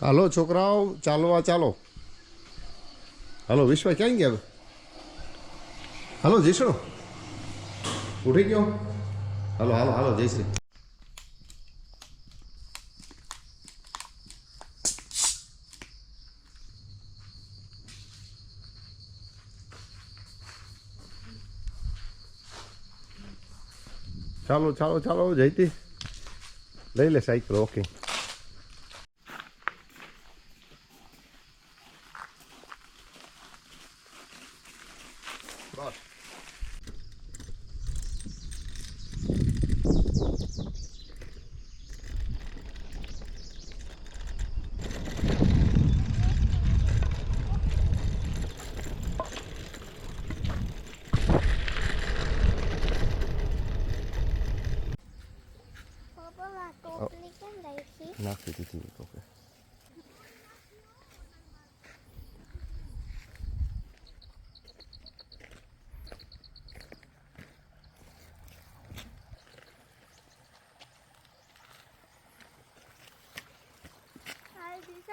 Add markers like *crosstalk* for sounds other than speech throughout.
હાલો, છોકરાઓ ચાલો આ ચાલો. હાલો, વિશ્વ, ક્યાં ગયા હાલો જયશ્રો ઉઠી ગયો. હાલો હાલો હાલો જયશ્રી ચાલો ચાલો ચાલો, જયતી. લઈ લે સાયકલ, ઓકે.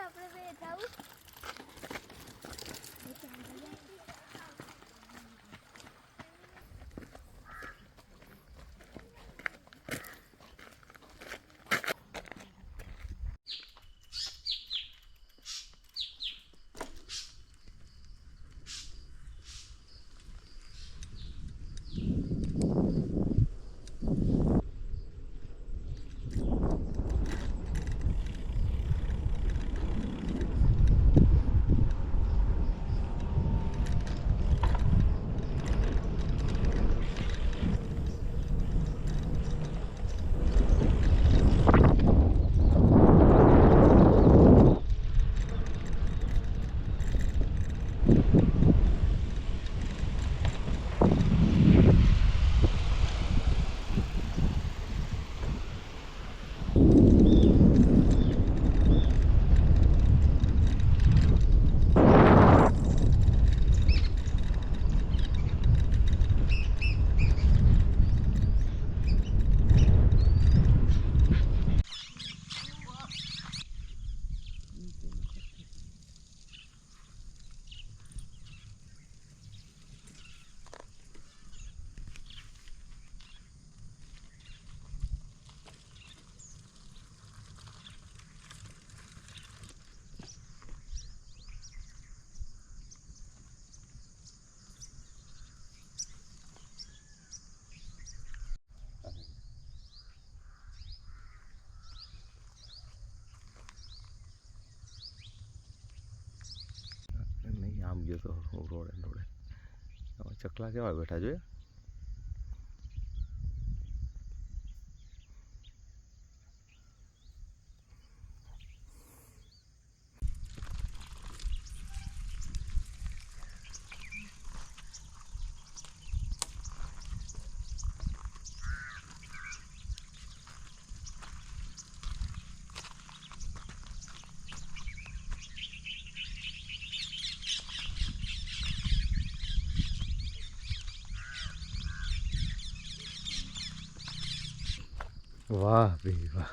આપણે બે જાવું નહીં આમ ગયો તો રોડે રોડે હવે ચકલા કેવા બેઠા જોઈએ વાહ ભાઈ વાહ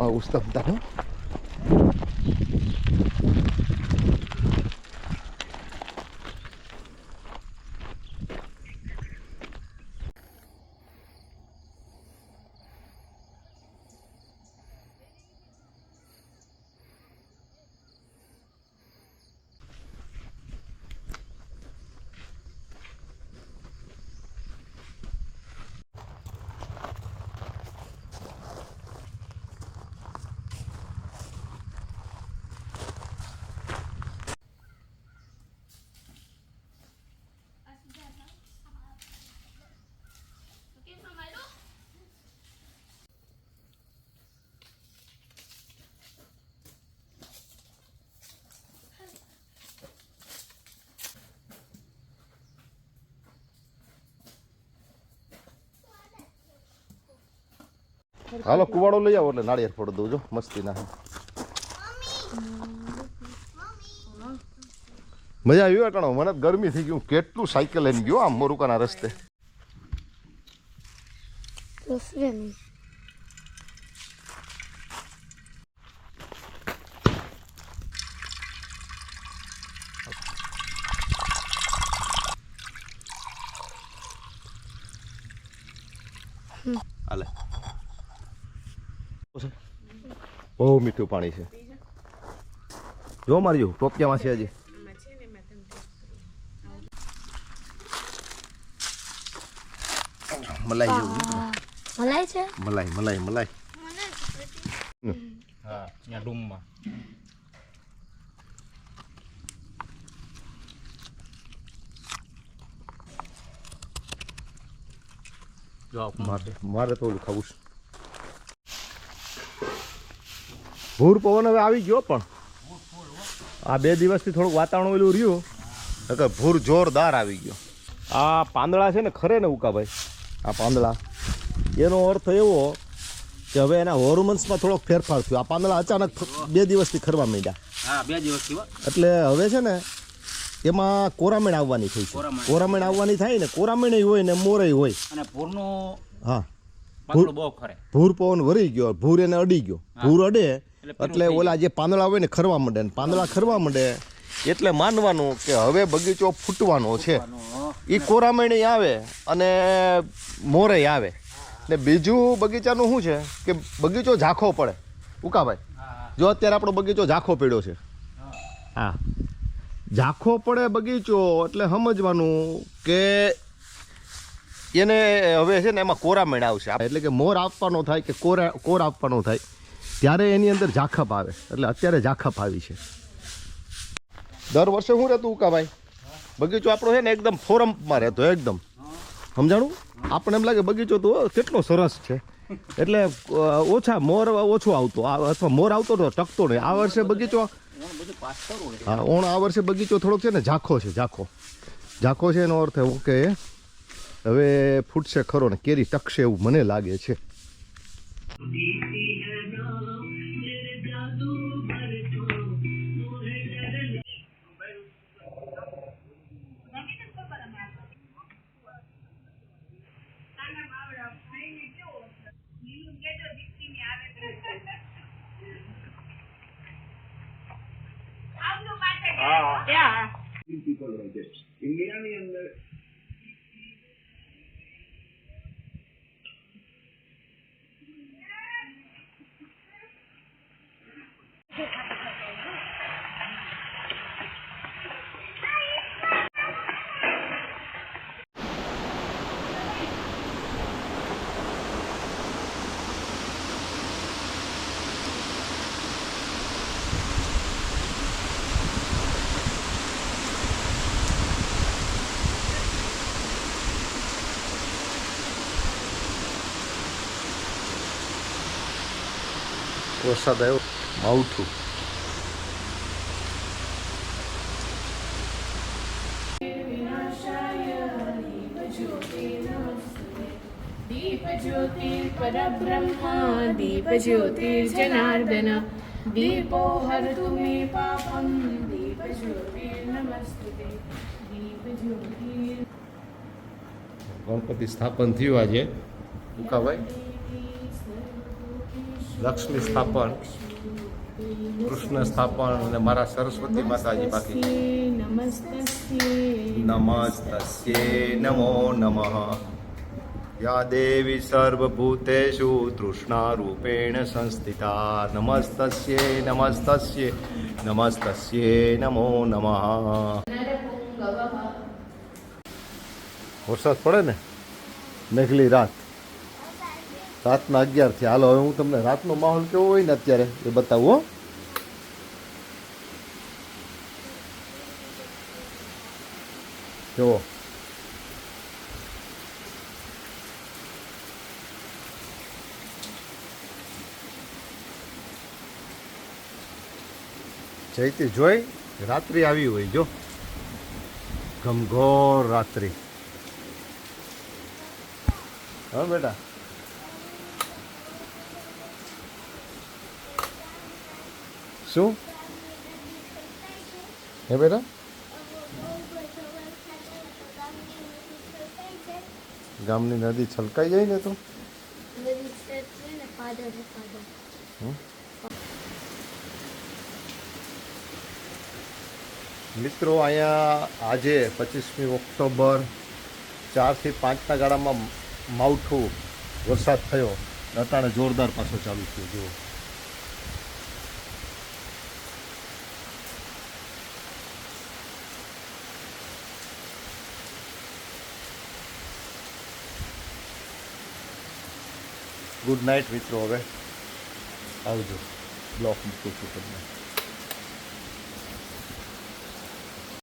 Ah, gusta no? હાલો, કુવાડો લઈ આવો એટલે નાળિયેર ફોડ દઉં જો મસ્તી ના મજા આવી અટાણો. મને તો ગરમી થઈ ગયું કેટલું સાયકલ લઈને ગયો આમ મોરુકાના રસ્તે. દોસરે નહીં હાલે બહુ મીઠું પાણી છે. જો મારી જો ટોપિયામાં છે હજી. મલાઈ જેવું મલાઈ છે? મલાઈ મલાઈ મલાઈ. હા ત્યાં ડૂમમાં મારે મારે તો ઓલું ખાવું છે. ભૂર પવન હવે આવી ગયો પણ. આ બે દિવસથી થોડુંક વાતાવરણ ઓલું રહ્યું. એટલે ભૂર જોરદાર આવી ગયો. આ પાંદડા છે ને ખરે ને ઉકાભાઈ આ પાંદડા. એનો અર્થ એવો કે હવે એના હોર્મોન્સમાં થોડોક ફેરફાર થયો. આ પાંદડા અચાનક બે દિવસથી ખરવા માંડ્યા. બે દિવસથી એટલે હવે છે ને એમાં કોરામણ આવવાની થઈ છે. કોરામણ. આવવાની થાય ને કોરામણ હોય ને મોરય હોય. અને ભૂરનો હા. ભૂર બહુ ખરે. ભૂર પવન વરી ગયો ભૂર એને અડી ગયો. ભૂર અડે એટલે ઓલા જે પાંદડા હોય ને ખરવા માંડે ને પાંદડા ખરવા માંડે એટલે માનવાનું કે હવે બગીચો ફૂટવાનો છે. એ કોરામણી આવે અને મોરે આવે. ને બીજું બગીચાનું શું છે કે બગીચો ઝાંખો પડે. ઉકાભાઈ જો અત્યારે આપણો બગીચો ઝાંખો પડ્યો છે. હા. ઝાંખો પડે બગીચો એટલે સમજવાનું કે એને હવે છે ને એમાં કોરામણ આવશે. એટલે કે મોર આપવાનો થાય કે કોરા કોર આપવાનો થાય. ત્યારે એની અંદર ઝાખપ આવે. એટલે અત્યારે ઝાખપ આવી છે. દર વર્ષે શું રહેતું ઉકાભાઈ. બગીચો આપણો છે ને એકદમ ફોરમમાં રહેતો એકદમ. સમજાણું? આપણે એમ લાગે બગીચો તો કેટલો સરસ છે. એટલે ઓછા મોર ઓછો આવતો. અથવા મોર આવતો તો ટકતો નહીં. આ વર્ષે બગીચો હા, ઓણ આ વર્ષે બગીચો થોડોક છે ને ઝાખો છે, ઝાખો. ઝાખો છે એનો અર્થ એવો કે, હવે ફૂટશે ખરો ને કેરી ટકશે એવું મને લાગે છે. Ah. *laughs* Yeah. Thank you. *laughs* વરસાદ આવ્યો. માવઠું. પરબ્રહ્મા દીપ જ્યોતિર્જનાર્દન દીપો હરતુ દીપ દીપ જ્યોતિર. ગણપતિ સ્થાપન થયું આજે. ઉકાભાઈ લક્ષ્મી સ્થાપન કૃષ્ણ સ્થાપન અને મારા સરસ્વતી માતાજી બાકી. નમસ્તે નમો નમઃ. યા દેવી સર્વભૂતેષુ તૃષ્ણારૂપેણ સંસ્થિતા. નમસ્તસ્યે નમસ્તસ્યે નમસ્તસ્યે નમો નમઃ. વરસાદ પડે ને? મેઘલી રાત. રાતના અગિયારથી હાલો, હવે હું તમને રાતનો માહોલ કેવો હોય ને અત્યારે એ બતાવું જુઓ જઈતી જોઈ, રાત્રિ આવી હોય, જો. ઘમઘોર રાત્રિ. હા, બેટા. शू है बेटा गामनी नदी छलकाई जाए तो मित्रों आज पच्चीसमी ऑक्टोबर चार थी पाँच गाड़ा में मवठू वरसाद थोड़ा अटाणे जोरदार पासो चालू थो जो। ગુડ નાઇટ મિત્રો હવે આવજો. બ્લોક મૂકું છું તમને.